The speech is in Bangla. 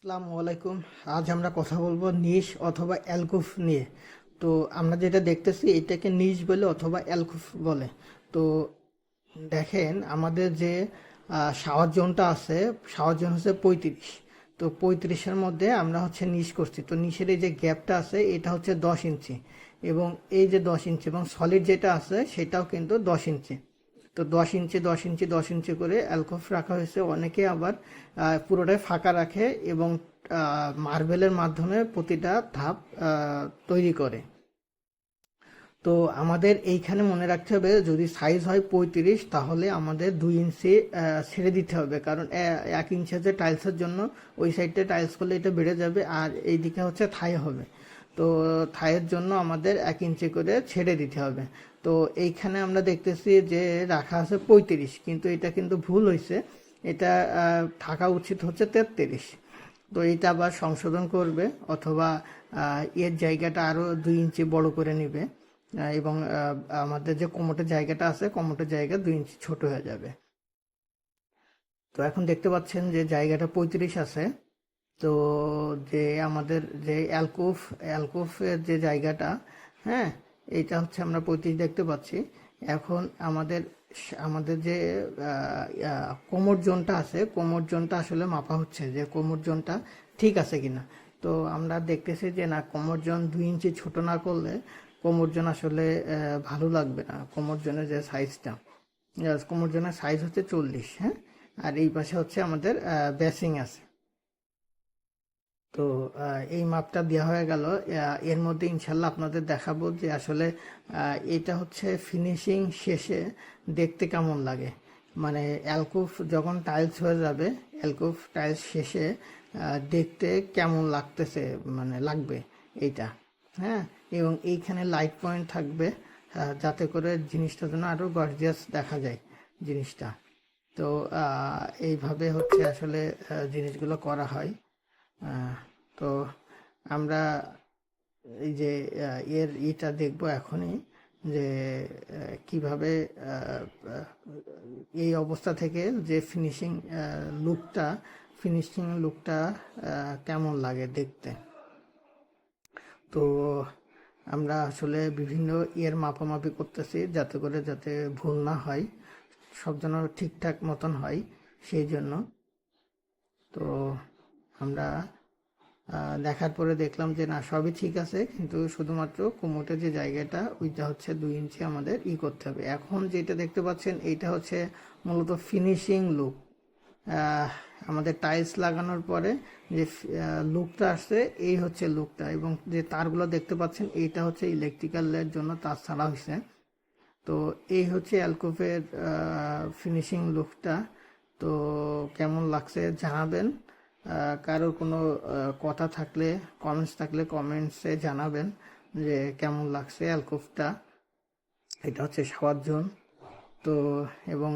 আসসালামু আলাইকুম। আজ আমরা কথা বলব নিশ অথবা অ্যালকুফ নিয়ে। তো আমরা যেটা দেখতেছি, এটাকে নিশ বলে অথবা অ্যালকুফ বলে। তো দেখেন, আমাদের যে শাওয়ার জোনটা আছে শাওয়ার জোন হচ্ছে পঁয়ত্রিশ। তো পঁয়ত্রিশের মধ্যে আমরা হচ্ছে নিশ করছি। তো নিশের এই যে গ্যাপটা আছে, এটা হচ্ছে দশ ইঞ্চি। এবং এই যে দশ ইঞ্চি এবং সলিড যেটা আছে, সেটাও কিন্তু দশ ইঞ্চি। তো দশ ইঞ্চি দশ ইঞ্চি দশ ইঞ্চি করে অ্যালকোফ রাখা হয়েছে। অনেকে আবার পুরোটাই ফাঁকা রাখে এবং মার্বেলের মাধ্যমে প্রতিটা ধাপ তৈরি করে। তো আমাদের এইখানে মনে রাখতে হবে, যদি সাইজ হয় পঁয়ত্রিশ, তাহলে আমাদের দুই ইঞ্চি ছেড়ে দিতে হবে। কারণ এক ইঞ্চি হচ্ছে টাইলসের জন্য, ওই সাইডটা টাইলস করলে এটা বেড়ে যাবে আর এইদিকে হচ্ছে থাই হবে। তো থাইয়ের জন্য আমাদের এক ইঞ্চি করে ছেড়ে দিতে হবে। তো এইখানে আমরা দেখতেছি যে রাখা আছে পঁয়ত্রিশ, কিন্তু এটা কিন্তু ভুল হয়েছে। এটা থাকা উচিত হচ্ছে তেত্রিশ। তো এটা আবার সংশোধন করবে অথবা এর জায়গাটা আরও দুই ইঞ্চি বড় করে নেবে এবং আমাদের যে কোমোটের জায়গাটা আছে, কোমোটের জায়গা দুই ইঞ্চি ছোট হয়ে যাবে। তো এখন দেখতে পাচ্ছেন যে জায়গাটা পঁয়ত্রিশ আছে। তো যে আমাদের যে অ্যালকোফ অ্যালকোফের যে জায়গাটা হ্যাঁ এইটা হচ্ছে আমরা পঁয়ত্রিশ দেখতে পাচ্ছি। এখন আমাদের আমাদের যে কোমর জোনটা আছে, কোমর জোনটা আসলে মাপা হচ্ছে যে কোমর জোনটা ঠিক আছে কিনা। তো আমরা দেখতেছি যে না, কোমর জোন দুই ইঞ্চি ছোট না করলে কোমর জোন আসলে ভালো লাগবে না। কোমর জোনের যে সাইজটা কোমর জোনের সাইজ হচ্ছে চল্লিশ হ্যাঁ। আর এই পাশে হচ্ছে আমাদের ব্যাসিং আছে। তো এই মাপটা দেওয়া হয়ে গেল। এর মধ্যে ইনশাল্লাহ আপনাদের দেখাবো যে আসলে এটা হচ্ছে ফিনিশিং শেষে দেখতে কেমন লাগে। মানে অ্যালকুফ যখন টাইলস হয়ে যাবে অ্যালকুফ টাইলস শেষে দেখতে কেমন লাগতেছে মানে লাগবে এইটা। হ্যাঁ? এবং এইখানে লাইট পয়েন্ট থাকবে যাতে করে জিনিসটা যেন আরও গর্জিয়াস দেখা যায় জিনিসটা। তো এইভাবে হচ্ছে আসলে জিনিসগুলো করা হয়। তো আমরা এই যে এর ইটা দেখব এখনই যে কীভাবে এই অবস্থা থেকে যে ফিনিশিং লুকটা ফিনিশিং লুকটা কেমন লাগে দেখতে। তো আমরা আসলে বিভিন্ন ইয়ের মাপামাপি করতেছি যাতে করে যাতে ভুল না হয়, সব যেন ঠিকঠাক মতন হয়, সেই জন্য। তো আমরা দেখার পরে দেখলাম যে না, সবই ঠিক আছে, কিন্তু শুধুমাত্র কোমোটের যে জায়গাটা, ওইটা হচ্ছে দুই ইঞ্চি আমাদের ই করতে হবে। এখন যেটা দেখতে পাচ্ছেন, এইটা হচ্ছে মূলত ফিনিশিং লুক আমাদের টাইলস লাগানোর পরে যে লুকটা আসছে, এই হচ্ছে লুকটা এবং যে তারগুলো দেখতে পাচ্ছেন, এইটা হচ্ছে ইলেকট্রিক্যালের জন্য তার ছাড়া হয়েছে। তো এই হচ্ছে অ্যালকোফের ফিনিশিং লুকটা তো কেমন লাগছে জানাবেন। কারোর কোনো কথা থাকলে কমেন্টস থাকলে কমেন্টসে জানাবেন যে কেমন লাগছে অ্যালকোফটা এটা হচ্ছে শাওয়ার জোন। তো, এবং